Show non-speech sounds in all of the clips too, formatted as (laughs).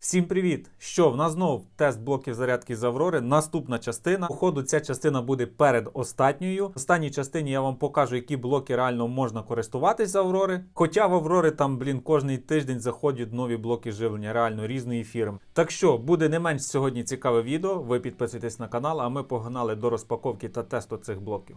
Всім привіт! Що в нас знов тест блоків зарядки з Аврори. Наступна частина. Походу, ця частина буде перед останньою. В останній частині я вам покажу, які блоки реально можна користуватись з Аврори. Хоча в Аврори там, блін, кожний тиждень заходять нові блоки живлення, реально різної фірми. Так що буде не менш сьогодні цікаве відео. Ви підписуйтесь на канал, а ми погнали до розпаковки та тесту цих блоків.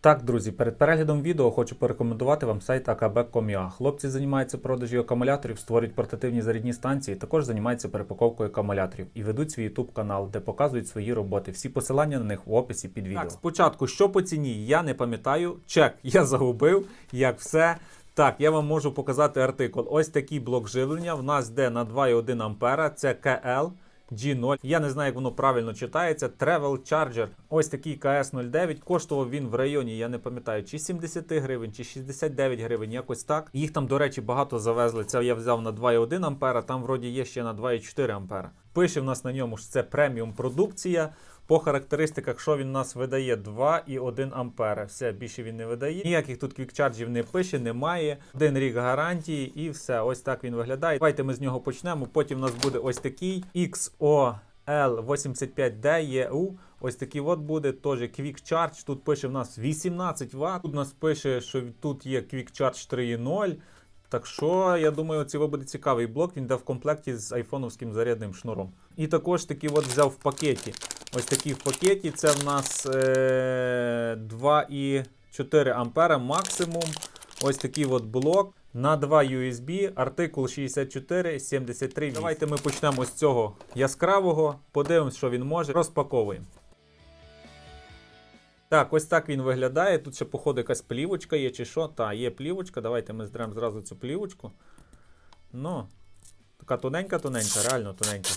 Так, друзі, перед переглядом відео хочу порекомендувати вам сайт akb.com.ua. Хлопці займаються продажі акумуляторів, створюють портативні зарядні станції, також займаються перепаковкою акумуляторів і ведуть свій YouTube канал, де показують свої роботи. Всі посилання на них в описі під відео. Так, спочатку, що по ціні, я не пам'ятаю. Чек (laughs) я загубив, як все. Так, я вам можу показати артикул. Ось такий блок живлення. В нас йде на 2,1 ампера. Це KL. G0. Я не знаю, як воно правильно читається. Travel Charger. Ось такий КС-09. Коштував він в районі, я не пам'ятаю, чи 70 гривень, чи 69 гривень, якось так. Їх там, до речі, багато завезли. Це я взяв на 2,1 ампера, там вроді є ще на 2,4 ампера. Пише в нас на ньому, що це преміум продукція. По характеристиках, що він нас видає 2,1 ампера. Все, більше він не видає. Ніяких тут квікчарджів не пише, немає. Один рік гарантії і все. Ось так він виглядає. Давайте ми з нього почнемо. Потім у нас буде ось такий XOL85D Ось такий от буде теж Quick Charge. Тут пише в нас 18 Вт. Тут у нас пише, що тут є Quick Charge 3.0. Так що, я думаю, цього буде цікавий блок. Він йде в комплекті з айфоновським зарядним шнуром. І також такий от взяв в пакеті. Ось такий в пакеті. Це в нас е- 2,4 ампера максимум. Ось такий от блок. На 2 USB, артикул 6473. Давайте ми почнемо з цього яскравого. Подивимось, що він може. Розпаковуємо. Так, ось так він виглядає. Тут ще, походу, якась плівочка є чи що. Та, є плівочка. Давайте ми здремо зразу цю плівочку. Ну, така тоненька-тоненька, реально тоненька.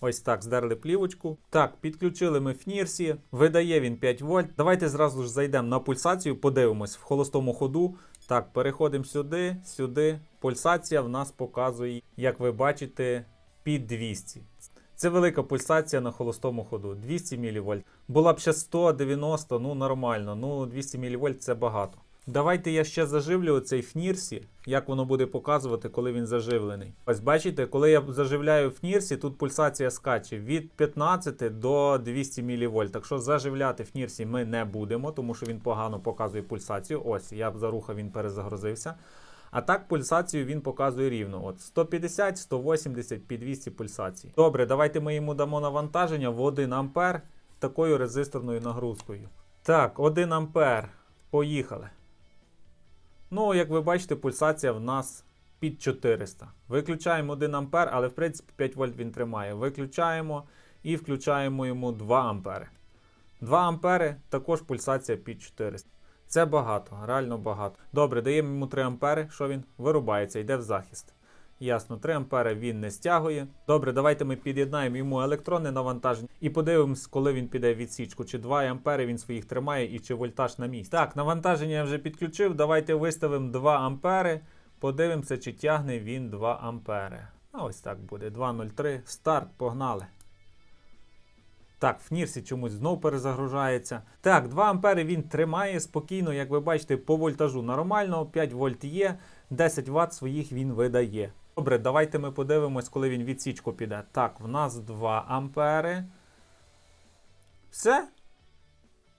Ось так, здерли плівочку. Так, підключили ми фнірсі. Видає він 5 вольт. Давайте зразу ж зайдемо на пульсацію, подивимось в холостому ходу. Так, переходимо сюди, сюди. Пульсація в нас показує, як ви бачите, під 200. Це велика пульсація на холостому ходу. 200 мВ. Була б ще 190, ну нормально. Ну 200 мВ це багато. Давайте я ще заживлю цей фнірсі, як воно буде показувати, коли він заживлений. Ось бачите, коли я заживляю фнірсі, тут пульсація скаче від 15 до 200 мВ. Так що заживляти фнірсі ми не будемо, тому що він погано показує пульсацію. Ось, я б зарухав, він перезагрузився. А так пульсацію він показує рівно. От 150, 180 під 200 пульсацій. Добре, давайте ми йому дамо навантаження в 1 ампер такою резисторною нагрузкою. Так, 1 ампер. Поїхали. Ну, як ви бачите, пульсація в нас під 400. Виключаємо 1 А, але в принципі 5 вольт він тримає. Виключаємо і включаємо йому 2 А. 2 А також пульсація під 400. Це багато, реально багато. Добре, даємо йому 3 ампери, що він вирубається, йде в захист. Ясно, 3 ампери він не стягує. Добре, давайте ми під'єднаємо йому електронне навантаження і подивимось, коли він піде відсічку, чи 2 ампери він своїх тримає і чи вольтаж на місці. Так, навантаження я вже підключив. Давайте виставимо 2 ампери. Подивимося, чи тягне він 2 ампери. А ось так буде. 2.03. Старт, погнали. Так, в Нірсі чомусь знов перезагружається. Так, 2 ампери він тримає спокійно, як ви бачите, по вольтажу нормально, 5 вольт є, 10 Вт своїх він видає. Добре, давайте ми подивимось, коли він відсічку піде. Так, в нас 2 ампери. Все?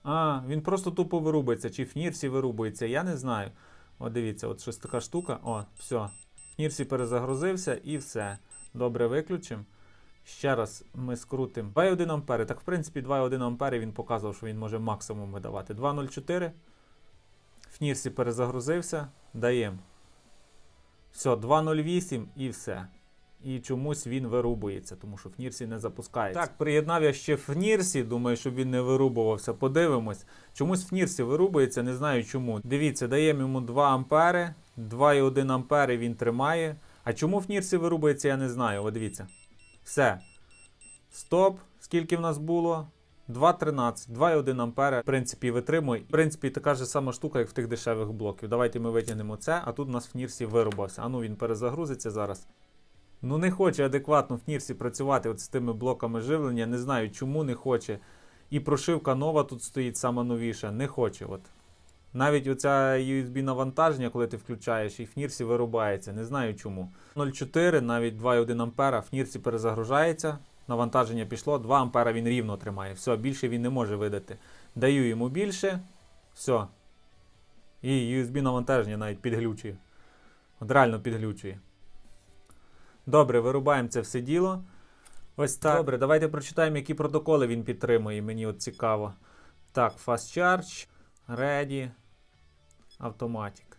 А, він просто тупо вирубується. Чи в Нірсі вирубується, я не знаю. От дивіться, от щось така штука. О, все. В Нірсі перезагрузився і все. Добре, виключимо. Ще раз ми скрутимо 2,1 ампери. Так, в принципі, 2,1 ампери він показував, що він може максимум видавати. 2,04. В Нірсі перезагрузився. Даємо. Все, 2,08 і все. І чомусь він вирубується, тому що в Нірсі не запускається. Так, приєднав я ще в Нірсі, думаю, щоб він не вирубувався. Подивимось. Чомусь в Нірсі вирубується, не знаю чому. Дивіться, даємо йому 2 ампери, 2,1 ампери він тримає. А чому в Нірсі вирубується, я не знаю. От дивіться. Все. Стоп. Скільки в нас було? 2,13, 2,1 ампера, в принципі, витримує. В принципі, така ж сама штука, як в тих дешевих блоків. Давайте ми витягнемо це, а тут у нас в Нірсі вирубався. А ну він перезагрузиться зараз. Ну не хоче адекватно в Нірсі працювати от з тими блоками живлення. Не знаю, чому не хоче. І прошивка нова тут стоїть, сама новіша. Не хоче. от. Навіть оця USB навантаження, коли ти включаєш, і в Фнірсі вирубається. Не знаю чому. 0,4, навіть 2,1 ампера в Фнірсі перезагружається. Навантаження пішло, 2 ампера він рівно тримає. Все, більше він не може видати. Даю йому більше. Все. І USB навантаження навіть підглючує. От реально підглючує. Добре, вирубаємо це все діло. Ось так. Добре, давайте прочитаємо, які протоколи він підтримує. Мені от цікаво. Так, Fast Charge, Ready, Automatic.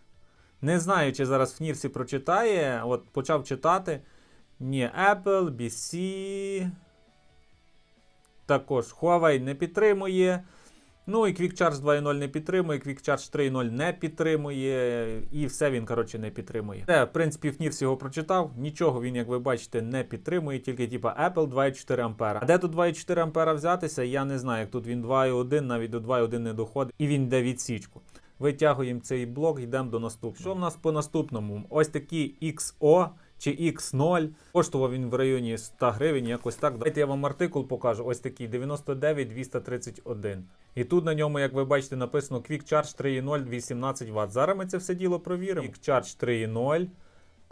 Не знаю, чи зараз в Нірсі прочитає. От почав читати. Ні, Apple, BC. Також Huawei не підтримує. Ну і Quick Charge 2.0 не підтримує, Quick Charge 3.0 не підтримує, і все він, коротше, не підтримує. Це, в принципі, Фнірс його прочитав. Нічого він, як ви бачите, не підтримує, тільки типа Apple 2.4 ампера. А де тут 2.4 ампера взятися, я не знаю. Як тут він 2.1, навіть до 2.1 не доходить, і він йде відсічку. Витягуємо цей блок, йдемо до наступного. Що в нас по наступному? Ось такий XO чи X0. Коштував він в районі 100 гривень, якось так. Давайте я вам артикул покажу. Ось такий 99231. І тут на ньому, як ви бачите, написано Quick Charge 3.0 18 Вт. Зараз ми це все діло провіримо. Quick Charge 3.0.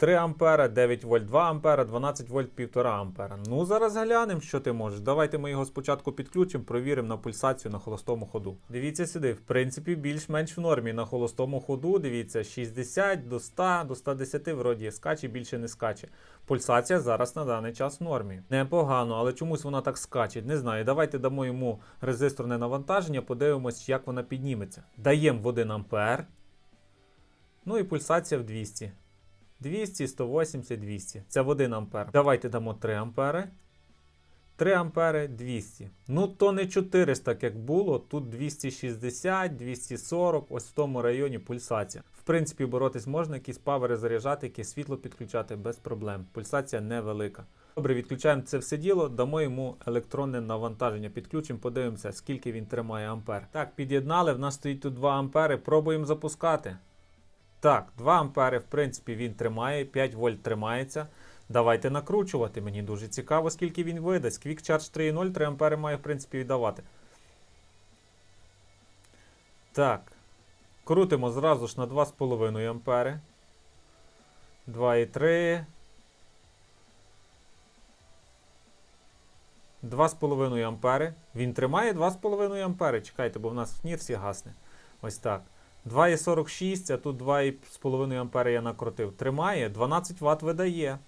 3 ампера, 9 вольт 2 ампера, 12 вольт 1,5 ампера. Ну, зараз глянемо, що ти можеш. Давайте ми його спочатку підключимо, провіримо на пульсацію на холостому ходу. Дивіться сюди, в принципі, більш-менш в нормі. На холостому ходу, дивіться, 60 до 100, до 110 вроді скаче, більше не скаче. Пульсація зараз на даний час в нормі. Непогано, але чомусь вона так скаче. Не знаю. Давайте дамо йому резисторне навантаження, подивимось, як вона підніметься. Даємо в 1 ампер. Ну і пульсація в 200. 200, 180, 200. Це в 1 ампер. Давайте дамо 3 ампери. 3 ампери 200. Ну, то не 400, як було. Тут 260, 240, ось в тому районі пульсація. В принципі, боротись можна, якісь павери заряджати, якесь світло підключати без проблем. Пульсація невелика. Добре, відключаємо це все діло, дамо йому електронне навантаження. Підключимо, подивимося, скільки він тримає ампер. Так, під'єднали, в нас стоїть тут 2 ампери. Пробуємо запускати. Так, 2 ампери, в принципі, він тримає, 5 вольт тримається. Давайте накручувати. Мені дуже цікаво, скільки він видасть. Quick Charge 3.0, 3 ампери має, в принципі, віддавати. Так. Крутимо зразу ж на 2,5 ампери. 2,3. 2,5 ампери. Він тримає 2,5 ампери. Чекайте, бо в нас в нірсі гасне. Ось так. 2,46, а тут 2,5 ампери я накрутив. Тримає, 12 Вт видає.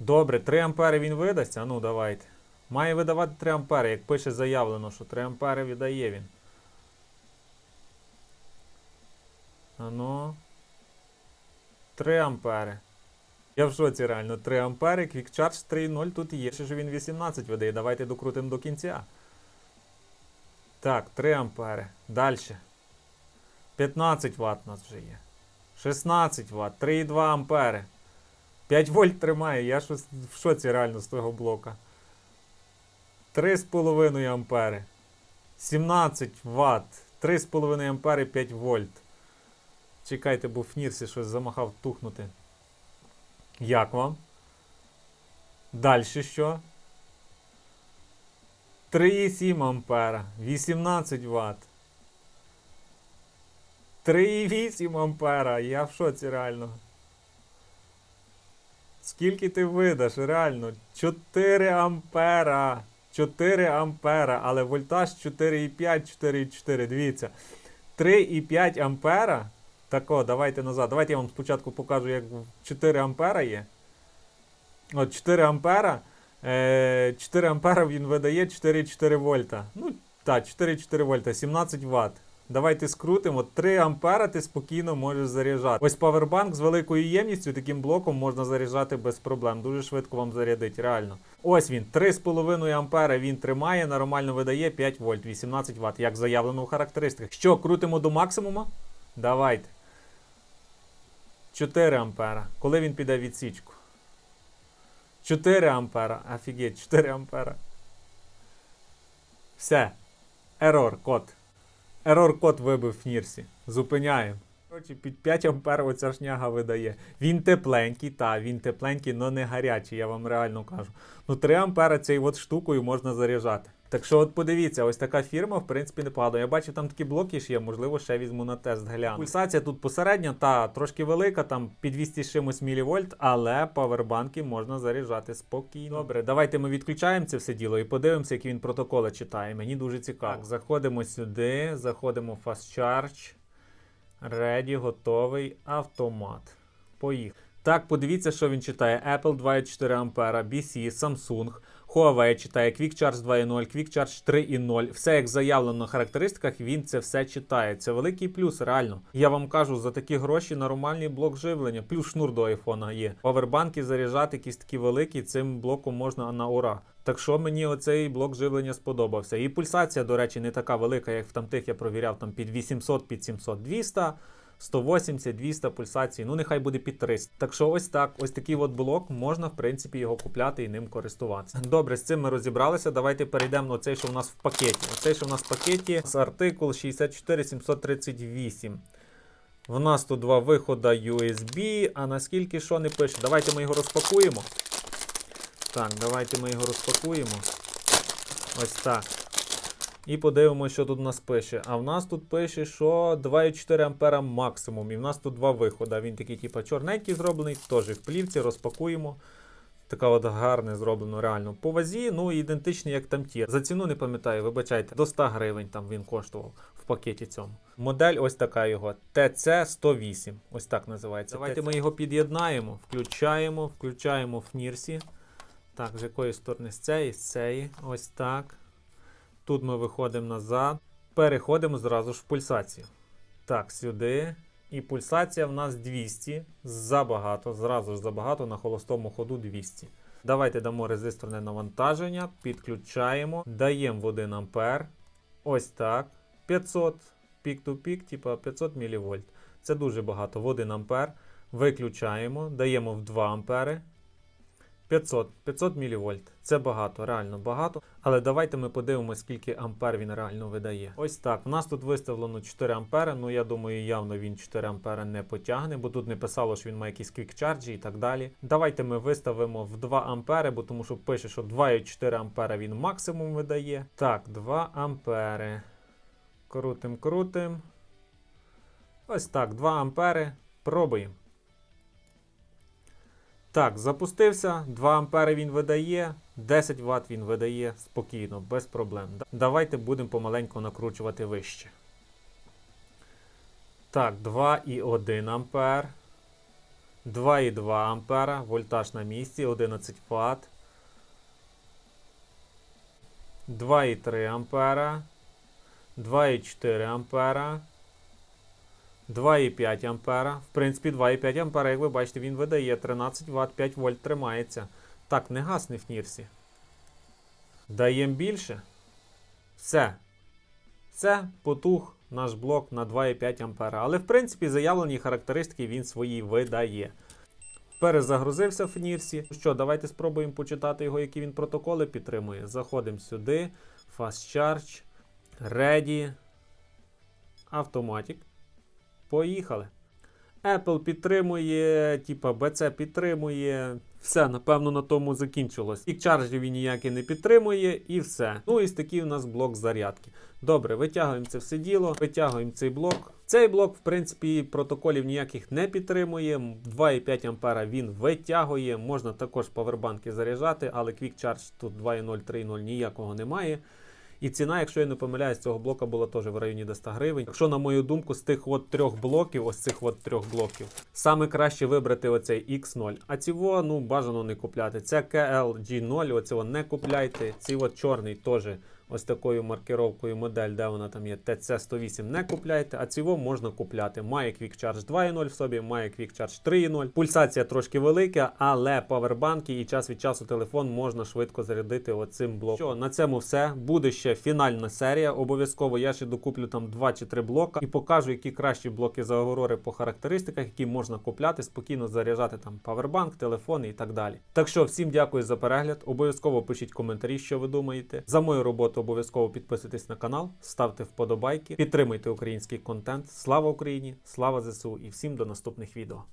Добре, 3 ампери він видасть. А ну давайте. Має видавати 3 ампери, як пише заявлено, що 3 ампери віддає він. А ну. 3 ампери. Я в шоці реально. 3 ампери, Quick Charge 3.0 тут є. Ще ж він 18 видає. Давайте докрутимо до кінця. Так, 3 ампери. Далі. 15 Вт у нас вже є. 16 Вт, 3,2 ампери. 5 вольт тримає, я щось в шоці реально з того блока. 3,5 ампери. 17 Вт. 3,5 ампери 5 вольт. Чекайте, бо в Нірсі щось замахав тухнути. Як вам? Далі що? 3,7 ампера. 18 Вт. 3,8 ампера. Я в шоці реально. Скільки ти видаш? Реально? 4 ампера. 4 ампера. Але вольтаж 4,5, 4,4. Дивіться. 3,5 ампера. Тако, давайте назад. Давайте я вам спочатку покажу, як 4 ампера є. От 4 ампера. Е, 4 ампера він видає 4,4 вольта. Ну, так, 4,4 вольта, 17 Вт. Давайте скрутимо. 3 ампера ти спокійно можеш заряджати. Ось павербанк з великою ємністю таким блоком можна заряджати без проблем. Дуже швидко вам зарядить, реально. Ось він, 3,5 ампера він тримає, нормально видає 5 вольт, 18 Вт, як заявлено в характеристиках. Що, крутимо до максимуму? Давайте. 4 ампера. Коли він піде відсічку? 4 ампера. Офігеть, 4 ампера. Все. Ерор, код. Ерор код вибив в Нірсі. Зупиняємо. Коротше, під 5 ампер оця шняга видає. Він тепленький, та, він тепленький, але не гарячий, я вам реально кажу. Ну 3 ампера цією от штукою можна заряджати. Так що, от подивіться, ось така фірма, в принципі, непогано. Я бачив, там такі блоки ж є, можливо, ще візьму на тест гляну. Пульсація тут посередня, та трошки велика, там під 200 чимось мілівольт, але павербанки можна заряджати спокійно. Добре, давайте ми відключаємо це все діло і подивимося, які він протоколи читає. Мені дуже цікаво. Так, заходимо сюди, заходимо в Fast Charge. Ready, готовий, автомат. Поїхали. Так, подивіться, що він читає. Apple 2,4 А, BC, Samsung, Huawei читає Quick Charge 2.0, Quick Charge 3.0. Все як заявлено на характеристиках, він це все читає. Це великий плюс, реально. Я вам кажу, за такі гроші нормальний блок живлення, плюс шнур до айфона є. Павербанки заряджати якісь такі великі, цим блоком можна на ура. Так що мені оцей блок живлення сподобався. І пульсація, до речі, не така велика, як в тамтих я провіряв там під 800, під 700, 200. 180, 200 пульсацій, ну нехай буде під 300. Так що ось так, ось такий от блок, можна в принципі його купляти і ним користуватися. Добре, з цим ми розібралися. Давайте перейдемо на цей, що в нас в пакеті. Оцей, що в нас в пакеті, з артикул 64738. В нас тут два виходи USB, а наскільки що не пише. Давайте ми його розпакуємо. Так, давайте ми його розпакуємо. Ось так. І подивимося, що тут у нас пише. А в нас тут пише, що 2,4 ампера максимум. І в нас тут два виходи. Він такий, типу, чорненький зроблений, теж в плівці, розпакуємо. Така от гарне зроблено реально по вазі, ну ідентичний, як там ті. За ціну не пам'ятаю, вибачайте, до 100 гривень там він коштував в пакеті цьому. Модель ось така його. TC108. Ось так називається. Давайте ми його під'єднаємо, включаємо, включаємо в Нірсі. Так, з якої сторони? З цієї, з цієї. Ось так. Тут ми виходимо назад. Переходимо зразу ж в пульсацію. Так, сюди. І пульсація в нас 200. Забагато. Зразу ж забагато на холостому ходу 200. Давайте дамо резисторне навантаження. Підключаємо. Даємо в 1 ампер. Ось так. 500 пік-ту-пік, типа 500 мВ. Це дуже багато. В 1 ампер. Виключаємо. Даємо в 2 ампери. 500 500 мВ. Це багато, реально багато. Але давайте ми подивимося, скільки ампер він реально видає. Ось так. У нас тут виставлено 4 ампери. Ну я думаю, явно він 4 ампери не потягне, бо тут не писало, що він має якісь квікчарджі і так далі. Давайте ми виставимо в 2 ампери, бо тому що пише, що 2,4 ампера він максимум видає. Так, 2 ампери. Крутим, крутим. Ось так, 2 ампери. Пробуємо. Так, запустився, 2 ампери він видає, 10 Вт він видає спокійно, без проблем. Давайте будемо помаленьку накручувати вище. Так, 2,1 ампер. 2,2 ампера, вольтаж на місці, 11 Вт. 2,3 ампера. 2,4 ампера. 2,5 ампера. В принципі, 2,5 ампера, як ви бачите, він видає 13 Вт, 5 вольт тримається. Так, не гасне в нірсі. Даємо більше. Все. Це потух наш блок на 2,5 ампера. Але, в принципі, заявлені характеристики він свої видає. Перезагрузився в Нірсі. Що, давайте спробуємо почитати його, які він протоколи підтримує. Заходимо сюди. Fast Charge. Ready. Automatic. Поїхали. Apple підтримує, типа BC підтримує. Все, напевно, на тому закінчилось. І чаржі він ніякі не підтримує, і все. Ну і такий у нас блок зарядки. Добре, витягуємо це все діло, витягуємо цей блок. Цей блок, в принципі, протоколів ніяких не підтримує. 2,5 ампера він витягує. Можна також павербанки заряджати, але Quick Charge тут 2,0, 3,0 ніякого немає. І ціна, якщо я не помиляюсь, цього блока була теж в районі до 100 гривень. Якщо, на мою думку, з тих от трьох блоків, ось цих от трьох блоків, саме краще вибрати оцей X0. А цього, ну, бажано не купляти. Це KLG0, оцього не купляйте. Цей от чорний теж ось такою маркировкою модель, де вона там є TC108, не купляйте, а цього можна купляти. Має Quick Charge 2.0 в собі, має Quick Charge 3.0. Пульсація трошки велика, але павербанки і час від часу телефон можна швидко зарядити оцим блоком. Що, на цьому все. Буде ще фінальна серія. Обов'язково я ще докуплю там 2 чи 3 блока і покажу, які кращі блоки за Aurora по характеристиках, які можна купляти, спокійно заряджати там павербанк, телефони і так далі. Так що всім дякую за перегляд. Обов'язково пишіть коментарі, що ви думаєте. За мою роботу обов'язково підписуйтесь на канал, ставте вподобайки, підтримуйте український контент. Слава Україні! Слава ЗСУ і всім до наступних відео.